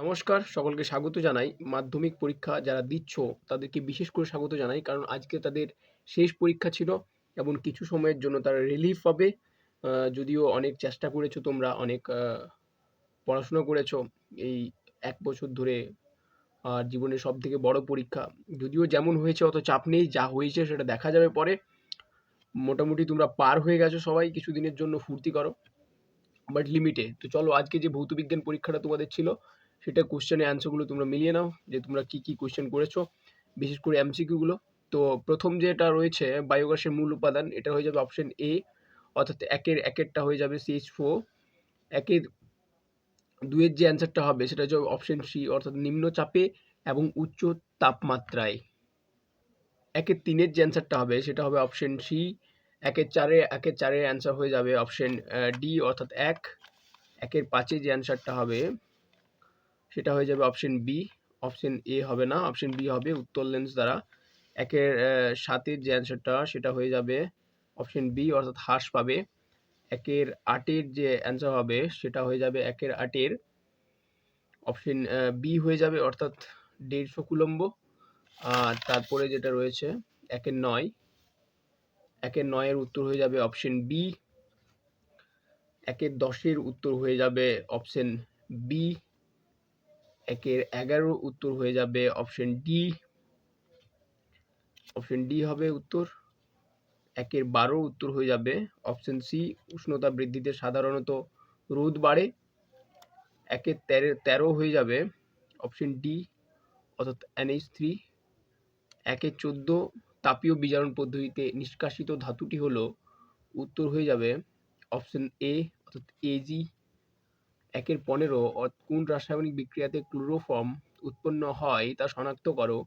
নমস্কার, সকলকে স্বাগত জানাই। মাধ্যমিক পরীক্ষা যারা দিচ্ছ, তাদেরকে বিশেষ করে স্বাগত জানাই, কারণ আজকে তাদের শেষ পরীক্ষা ছিল এবং কিছু সময়ের জন্য তারা রিলিফ পাবে। যদিও অনেক চেষ্টা করেছ তোমরা, অনেক পড়াশোনা করেছ, এই এক বছর ধরে আর জীবনের সব থেকে বড় পরীক্ষা। যদিও যেমন হয়েছে, অত চাপ নেই, যা হয়েছে সেটা দেখা যাবে পরে। মোটামুটি তোমরা পার হয়ে গেছো সবাই, কিছুদিনের জন্য ফুর্তি করো বাট লিমিটে তো চলো, আজকে যে ভৌতবিজ্ঞান পরীক্ষাটা তোমাদের ছিল সেটা কোশ্চেনের অ্যান্সারগুলো তোমরা মিলিয়ে নাও, যে তোমরা কি কি কোশ্চেন করেছ, বিশেষ করে এমসিকিউগুলো তো প্রথম যেটা রয়েছে বায়োগ্যাসের মূল উপাদান, এটা হয়ে যাবে অপশন এ অর্থাৎ একের, একেরটা হয়ে যাবে সিএইচ ফোর একের দুয়ের যে অ্যান্সারটা হবে, সেটা হচ্ছে অপশন সি অর্থাৎ নিম্ন চাপে এবং উচ্চ তাপমাত্রায়। একের তিনের যে অ্যান্সারটা হবে, সেটা হবে অপশন সি একের চারে, একের চারের অ্যান্সার হয়ে যাবে অপশন ডি অর্থাৎ এক। একের পাঁচে যে অ্যান্সারটা হবে সেটা হয়ে যাবে অপশন বি অপশন এ হবে না অপশন বি হবে উত্তর লেন্স দ্বারা। একের সাতের যে অ্যান্সারটা সেটা হয়ে যাবে অপশন বি অর্থাৎ হ্রাস পাবে। একের আটের যে অ্যান্সার হবে, সেটা হয়ে যাবে একের আটের। অপশন বি হয়ে যাবে, অর্থাৎ দেড়শো কুলম্ব। আর তারপরে যেটা রয়েছে, একের নয়। একের নয়ের উত্তর হয়ে যাবে অপশন বি একের দশের উত্তর হয়ে যাবে অপশন বি একের এগারো উত্তর হয়ে যাবে অপশন ডি অপশন ডি হবে উত্তর। একের বারো উত্তর হয়ে যাবে অপশন সি উষ্ণতা বৃদ্ধিতে সাধারণত রোদ বাড়ে। একের তেরো তেরো হয়ে যাবে অপশন ডি অর্থাৎ এনএইচ থ্রি একের চোদ্দ, তাপীয় বিজারণ পদ্ধতিতে নিষ্কাশিত ধাতুটি হলো উত্তর হয়ে যাবে অপশন এ অর্থাৎ এজি একের পনেরো কোন রাসায়নিক বিক্রিয়াতে ক্লোরোফর্ম উৎপন্ন হয় তা শনাক্ত করো।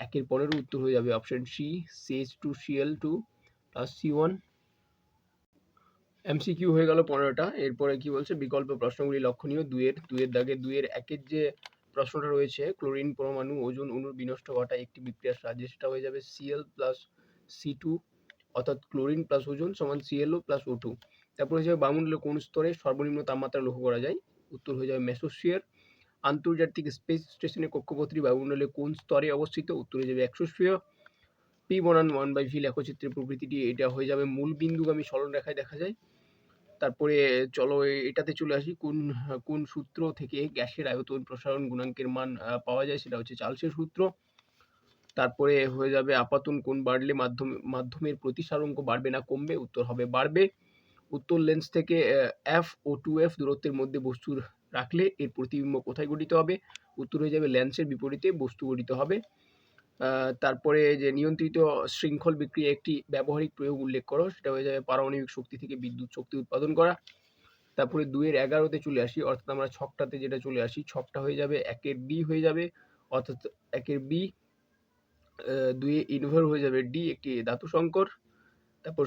একের পনেরো উত্তর হয়ে যাবে option C CH two CL two plus C one MCQ হয়ে গেল পনেরোটা। এরপরে কি বলছে? বিকল্প প্রশ্নগুলি লক্ষণীয়। দুয়ের দুয়ের দাগে দুয়ের একের যে প্রশ্নটা রয়েছে, ক্লোরিন পরমাণু ওজন অণুর বিনষ্ট ঘটায় একটি বিক্রিয়ার সাহায্যে, সেটা হয়ে যাবে সিএল প্লাস সি টু অর্থাৎ ক্লোরিন প্লাস ওজন সমান সিএলও প্লাস ও টু তারপর হয়ে যাবে বায়ুমণ্ডলের কোন স্তরে সর্বনিম্ন তাপমাত্রা লক্ষ্য করা যায়? উত্তর হয়ে যাবে মেসোস্ফিয়ার আন্তর্জাতিক স্পেস স্টেশনের কক্ষপথটি বায়ুমণ্ডলের কোন স্তরে অবস্থিত? উত্তর হয়ে যাবে একশোস্ফিয়ার পি বনান ওয়ান বাই ভি লেখচিত্রের প্রকৃতিটি এটা হয়ে যাবে মূল বিন্দুগামী সরলরেখায় দেখা যায়। তারপরে, চলো এটাতে চলে আসি। কোন কোন সূত্র থেকে গ্যাসের আয়তন প্রসারণ গুণাঙ্কের মান পাওয়া যায় সেটা হচ্ছে চার্লসের সূত্র। তারপরে হয়ে যাবে আপাতন কোন বাড়লে মাধ্যম, মাধ্যমের প্রতিসারাঙ্ক বাড়বে না কমবে? উত্তর হবে বাড়বে। উত্তর লেন্স থেকে এফ ও টু এফ দূরত্বের মধ্যে বস্তুর রাখলে এর প্রতিবিম্ব কোথায় গঠিত হবে? উত্তর হয়ে যাবে লেন্সের বিপরীতে বস্তু গঠিত হবে। তারপরে যে নিয়ন্ত্রিত শৃঙ্খল বিক্রিয়া একটি ব্যবহারিক প্রয়োগ উল্লেখ করো, সেটা হয়ে যাবে পারমাণবিক শক্তি থেকে বিদ্যুৎ শক্তি উৎপাদন করা। তারপরে দুইয়ের এগারোতে চলে আসি, অর্থাৎ আমরা ছকটাতে যেটা চলে আসি, ছকটা হয়ে যাবে একের বি হয়ে যাবে, অর্থাৎ একের বি দুয়ে ইনভার হয়ে যাবে ডি একটি ধাতু সংকর। তারপর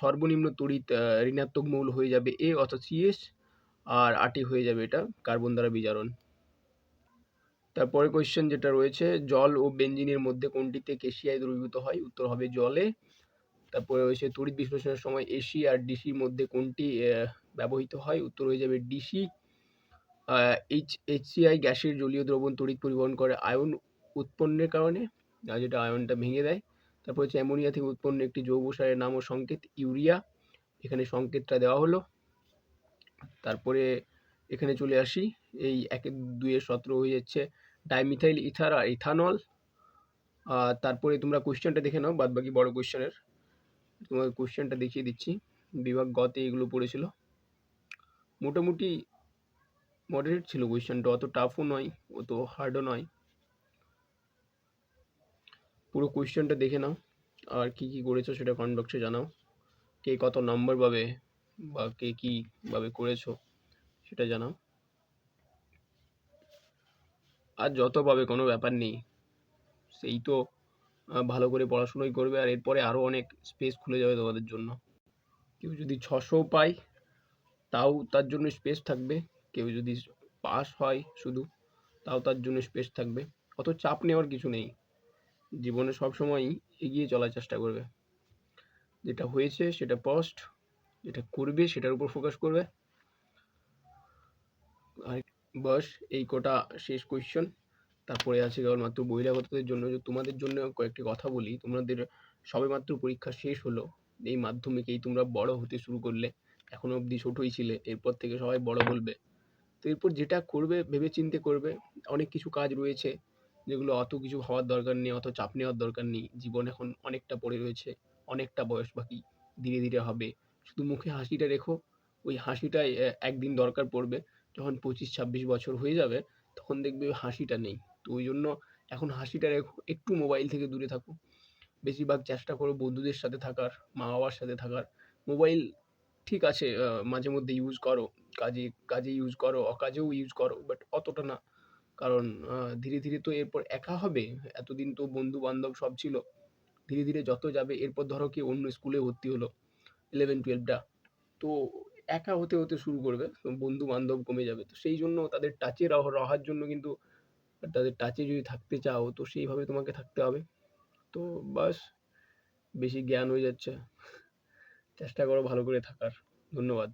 সর্বনিম্ন তড়িৎ ঋণাত্মক মৌল হয়ে যাবে এ অর্থাৎ সিএস আর আটি হয়ে যাবে এটা কার্বন দ্বারা বিজারণ। তারপরে কোয়েশ্চেন যেটা রয়েছে, জল ও বেঞ্জিনের মধ্যে কোনটিতে কেশিয়ায় দ্রবীভূত হয়? উত্তর হবে জলে। তারপরে রয়েছে তড়িৎ বিশ্লেষণের সময় এসি আর ডিসির মধ্যে কোনটি ব্যবহৃত হয়? উত্তর হয়ে যাবে ডিসি এইচ এইচসিআই গ্যাসের জলীয় দ্রবণ তড়িৎ পরিবহন করে আয়ন উৎপন্নের কারণে যেটা আয়নটা ভেঙে দেয়। তারপর হচ্ছে অ্যামোনিয়া থেকে উৎপন্ন একটি জৈব সারের নাম ও সংকেত, ইউরিয়া। এখানে সংকেতটা দেওয়া হলো। তারপরে এখানে চলে আসি। এই একের দুইয়ের সতেরো হয়ে যাচ্ছে ডাইমিথাইল ইথার আর ইথানল। আর তারপরে তোমরা কোশ্চেনটা দেখে নাও বাদ বাকি বড় কোশ্চেনের। তোমার কোশ্চেনটা দেখিয়ে দিচ্ছি। বিভাগ গতে এগুলো পড়েছিল। মোটামুটি মডারেট ছিল কোশ্চেনটা, অত টাফও নয়, অত হার্ডও নয়। পুরো কোয়েশ্চেনটা দেখে নাও, আর কি কি করেছ সেটা কমেন্ট বক্সে জানাও। কে কত নম্বর পাবে বা কে কী ভাবে করেছ সেটা জানাও। আর যত পাবে কোনো ব্যাপার নেই, সেই তো ভালো করে পড়াশুনোই করবে, আর এরপরে আরও অনেক স্পেস খুলে যাবে তোমাদের জন্য। কেউ যদি ছশো পায়, তাও তার জন্য স্পেস থাকবে। কেউ যদি পাস হয় শুধু, তাও তার জন্য স্পেস থাকবে। অত চাপ নেওয়ার কিছু নেই। জীবনে সবসময়ই এগিয়ে চলার চেষ্টা করবে। যেটা হয়েছে, সেটা পস্ট যেটা করবে, সেটার উপর ফোকাস করবে। আর বাস, এই কটা শেষ কোয়েশ্চেন তারপরে আছে কেবলমাত্র বহিরাগতদের জন্য। যে তোমাদের জন্য কয়েকটি কথা বলি। তোমাদের সবেমাত্র পরীক্ষা শেষ হলো। এই মাধ্যমিকেই তোমরা বড় হতে শুরু করলে। এখনও অবধি ছোটই ছিলে। এরপর থেকে সবাই বড় বলবে। তো এরপর যেটা করবে ভেবে চিন্তে করবে। অনেক কিছু কাজ রয়েছে। যেগুলো অত কিছু হওয়ার দরকার নেই, অত চাপ নেওয়ার দরকার নেই। জীবন এখন অনেকটা পড়ে রয়েছে, অনেকটা বয়স বাকি, ধীরে ধীরে হবে। শুধু মুখে হাসিটা রেখো, ওই হাসিটাই একদিন দরকার পড়বে। যখন পঁচিশ, ছাব্বিশ বছর হয়ে যাবে, তখন দেখবে হাসিটা নেই। তো ওই জন্য এখন হাসিটা রেখো, একটু মোবাইল থেকে দূরে থাকো। বেশিরভাগ চেষ্টা করো বন্ধুদের সাথে থাকার মা বাবার সাথে থাকার। মোবাইল ঠিক আছে মাঝে মধ্যে ইউজ করো। কাজে কাজে ইউজ করো, অকাজেও ইউজ করো বাট অতটা না। কারণ ধীরে ধীরে তো এরপর একা হবে। এতদিন তো বন্ধু বান্ধব সব ছিল। ধীরে ধীরে যত যাবে, এরপর ধরো কি অন্য স্কুলে ভর্তি হলো ইলেভেন টুয়েলভটা তো একা হতে হতে শুরু করবে বন্ধু বান্ধব কমে যাবে। তো সেই জন্য তাদের টাচে রহার জন্য কিন্তু তাদের টাচে যদি থাকতে চাও, তো সেইভাবে তোমাকে থাকতে হবে। তো বাস, বেশি জ্ঞান হয়ে যাচ্ছে। চেষ্টা করো ভালো করে থাকার। ধন্যবাদ।